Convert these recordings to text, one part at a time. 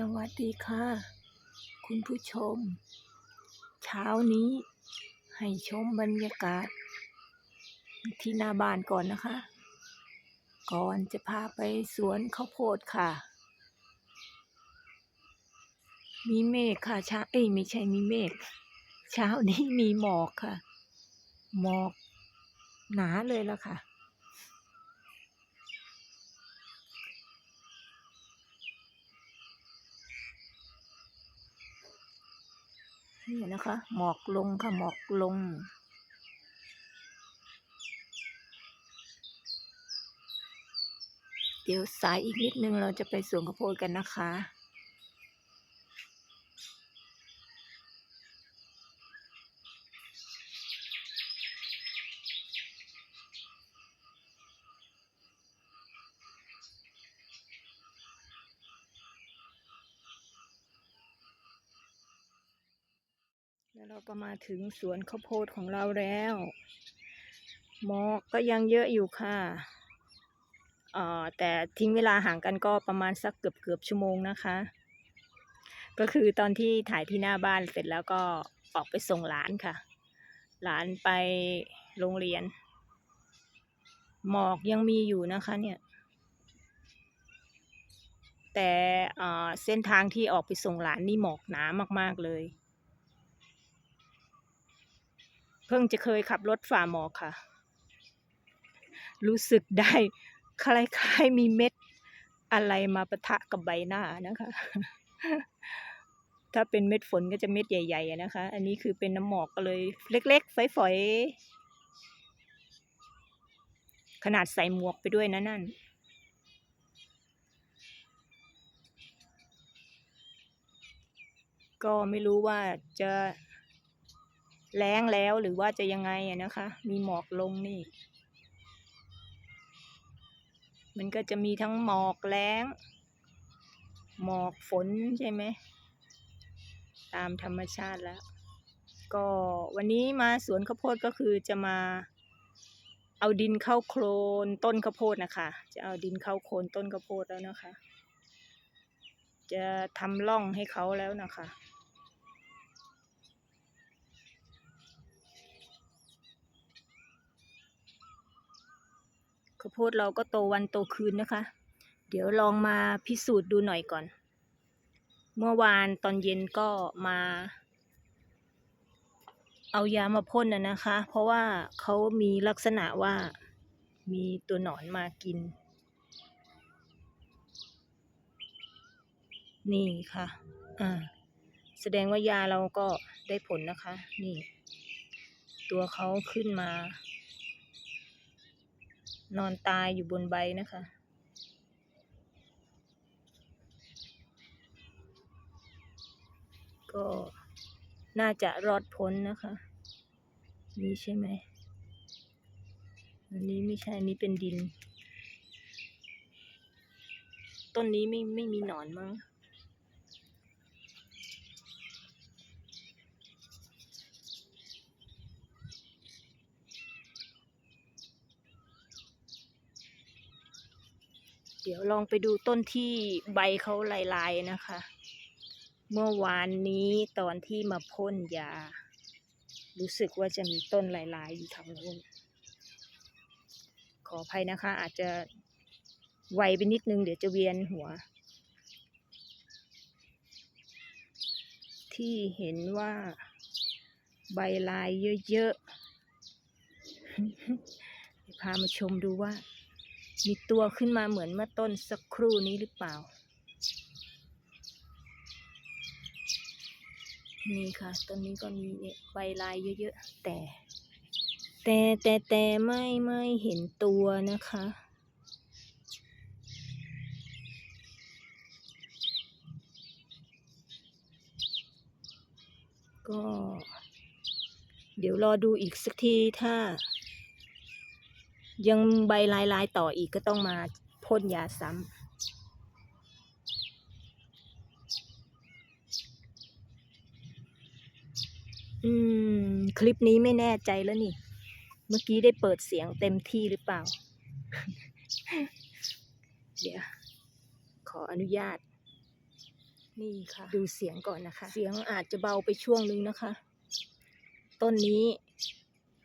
สวัสดีค่ะ คุณผู้ชม เช้านี้ให้ชมบรรยากาศ ที่หน้าบ้านก่อนนะคะ ก่อนจะพาไปสวนข้าวโพดค่ะ มีเมฆค่ะเช้าเอ้ยไม่ใช่มีเมฆเช้านี้มีหมอกค่ะ หมอกหนาเลยละค่ะ นี่นะคะ หมอกลงค่ะหมอกลง เดี๋ยวสายอีกนิดนึงเราจะไปสวนข้าวโพดกันนะคะ แล้วเราก็มาถึงสวนข้าวโพดของเราแล้ว หมอกก็ยังเยอะอยู่ค่ะเอ่อแต่ทิ้งเวลาห่างกันก็ประมาณสักเกือบเกือบชั่วโมงนะคะ ก็คือตอนที่ถ่ายที่หน้าบ้านเสร็จแล้วก็ออกไปส่งหลานค่ะ หลานไปโรงเรียน หมอกยังมีอยู่นะคะเนี่ยแต่เอ่อเส้นทางที่ออกไปส่งหลานนี่หมอกหนามาก ๆ เลย เพิ่งจะเคยขับรถฝ่าหมอกค่ะ รู้สึกได้คล้ายๆมีเม็ดอะไรมาปะทะกับใบหน้านะคะ ถ้าเป็นเม็ดฝนก็จะเม็ดใหญ่ๆนะคะ อันนี้คือเป็นน้ำหมอกก็เลย เล็กๆฝอยๆ ขนาดใส่หมวกไปด้วยนะนั่นก็ไม่รู้ว่าจะ แล้งแล้วหรือว่าจะยังไงอะนะคะ มีหมอกลงนี่ มันก็จะมีทั้งหมอกแล้งหมอกฝนใช่ไหม ตามธรรมชาติแล้ว ก็วันนี้มาสวนข้าวโพดก็คือจะมาเอาดินเข้าโคลนต้นข้าวโพดนะคะ จะเอาดินเข้าโคลนต้นข้าวโพดแล้วนะคะ จะทำร่องให้เขาแล้วนะคะ ข้าวโพดเราก็โตวันโตคืนนะคะ เดี๋ยวลองมาพิสูจน์ดูหน่อยก่อน เมื่อวานตอนเย็นก็มา เอายามาพ่นนะนะคะ เพราะว่าเขามีลักษณะว่ามีตัวหนอนมากิน นี่ค่ะอ่าแสดงว่ายาเราก็ได้ผลนะคะ นี่ ตัวเขาขึ้นมา นอนตายอยู่บนใบนะคะ ก็น่าจะรอดพ้นนะคะ นี่ใช่ไหม อันนี้ไม่ใช่อันนี้เป็นดิน ต้นนี้ไม่ไม่มีหนอนมั้ง เดี๋ยวลองไปดูต้นที่ใบเขาลายๆนะคะ เมื่อวานนี้ตอนที่มาพ่นยา รู้สึกว่าจะมีต้นลายๆอยู่ทางนู้นขออภัยนะคะ อาจจะไวไปนิดนึง เดี๋ยวจะเวียนหัว ที่เห็นว่าใบลายเยอะๆพามาชมดูว่า มีตัวขึ้นมาเหมือนเมื่อต้นสักครู่นี้หรือเปล่า นี่ค่ะต้นนี้ก็มีใบลายเยอะๆ แต่ แต่แต่แต่ไม่ไม่เห็นตัวนะคะ ก็ เดี๋ยวรอดูอีกสักทีถ้า ยังใบลายลายๆต่ออีกก็ต้องมาพ่นยาซ้ำอืม คลิปนี้ไม่แน่ใจแล้วนี่ เมื่อกี้ได้เปิดเสียงเต็มที่หรือเปล่า เดี๋ยว ขออนุญาต นี่ค่ะ ดูเสียงก่อนนะคะ เสียงอาจจะเบาไปช่วงนึงนะคะ ต้นนี้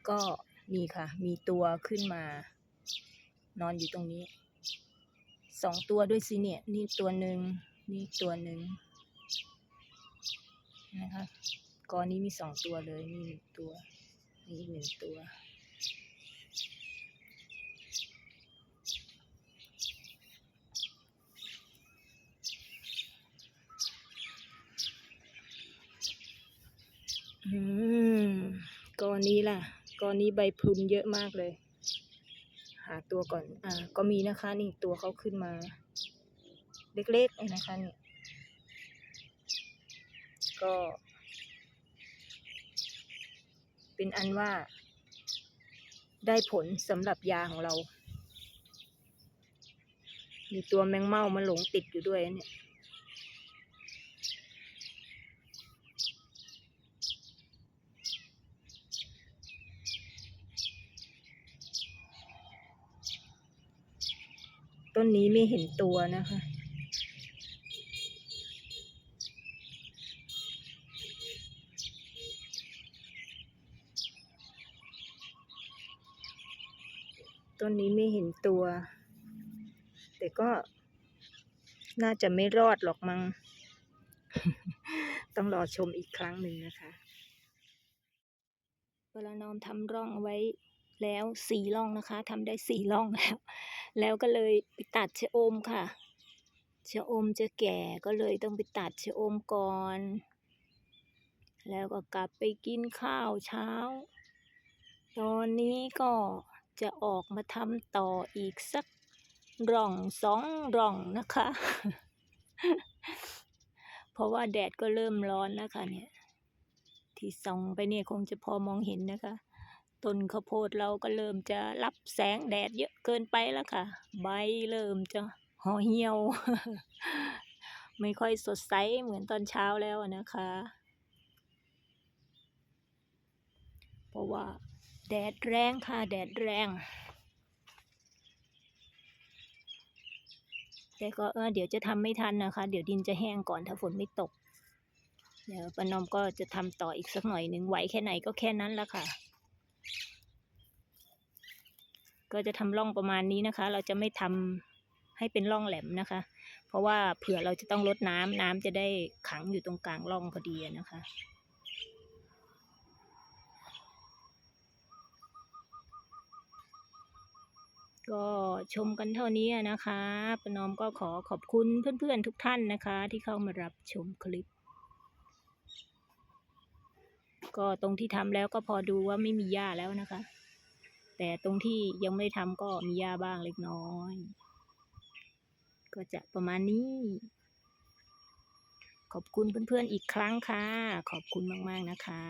ก็นี่ค่ะ มีตัวขึ้นมา นอนอยู่ตรงนี้ สองตัวด้วยสิเนี่ย นี่ตัวหนึ่ง นี่ตัวหนึ่งนะคะกอนี้มีสองตัวเลย นี่หนึ่งตัว นี่หนึ่งตัว อืมกอนี้ล่ะกอนี้ใบพลุนเยอะมากเลยาตัวก่อน อ่า ก็มีนะคะ นี่ตัวเขาขึ้นมา เล็กๆเลยนะคะนี่ ก็ เป็นอันว่า ได้ผลสำหรับยาของเรา มีตัวแมงเม่ามาหลงติดอยู่ด้วยเนี่ย ต้นนี้ไม่เห็นตัวนะคะ ต้นนี้ไม่เห็นตัว แต่ก็ น่าจะไม่รอดหรอกมัง้ง ต้องรอชมอีกครั้งหนึ่งนะคะเวลานอมทำร่องเอาไว้แล้วสี่ร่องนะคะทำได้สี่ร่องแล้ว แล้วก็เลยไปตัดชะอมค่ะชะอมจะแก่ก็เลยต้องไปตัดชะอมก่อน แล้วก็กลับไปกินข้าวเช้า ตอนนี้ก็จะออกมาทำต่ออีกสักร่องสองร่องนะคะ เพราะว่าแดดก็เริ่มร้อนแล้วค่ะเนี่ย ที่ส่องไปเนี่ยคงจะพอมองเห็นนะคะ ต้นข้าวโพดเราก็เริ่มจะรับแสงแดดเยอะเกินไปแล้วค่ะ ใบเริ่มจะห่อเหี่ยว ไม่ค่อยสดใสเหมือนตอนเช้าแล้วนะคะ เพราะว่าแดดแรงค่ะ แดดแรง แต่ก็เออเดี๋ยวจะทำไม่ทันนะคะ เดี๋ยวดินจะแห้งก่อนถ้าฝนไม่ตก เดี๋ยวปานอมก็จะทำต่ออีกสักหน่อยหนึ่งไหวแค่ไหนก็แค่นั้นละค่ะ ก็จะทำร่องประมาณนี้นะคะ เราจะไม่ทำให้เป็นร่องแหลมนะคะ เพราะว่าเผื่อเราจะต้องลดน้ำน้ำจะได้ขังอยู่ตรงกลางร่องพอดีนะคะก็ชมกันเท่านี้นะคะประนอมก็ขอขอบคุณเพื่อนๆทุกท่านนะคะ ที่เข้ามารับชมคลิป ก็ตรงที่ทำแล้วก็พอดูว่าไม่มีหญ้าแล้วนะคะ แต่ตรงที่ยังไม่ได้ทำก็มีหญ้าบ้างเล็กน้อย ก็จะประมาณนี้ ขอบคุณเพื่อนๆอีกครั้งค่ะ ขอบคุณมากๆนะคะ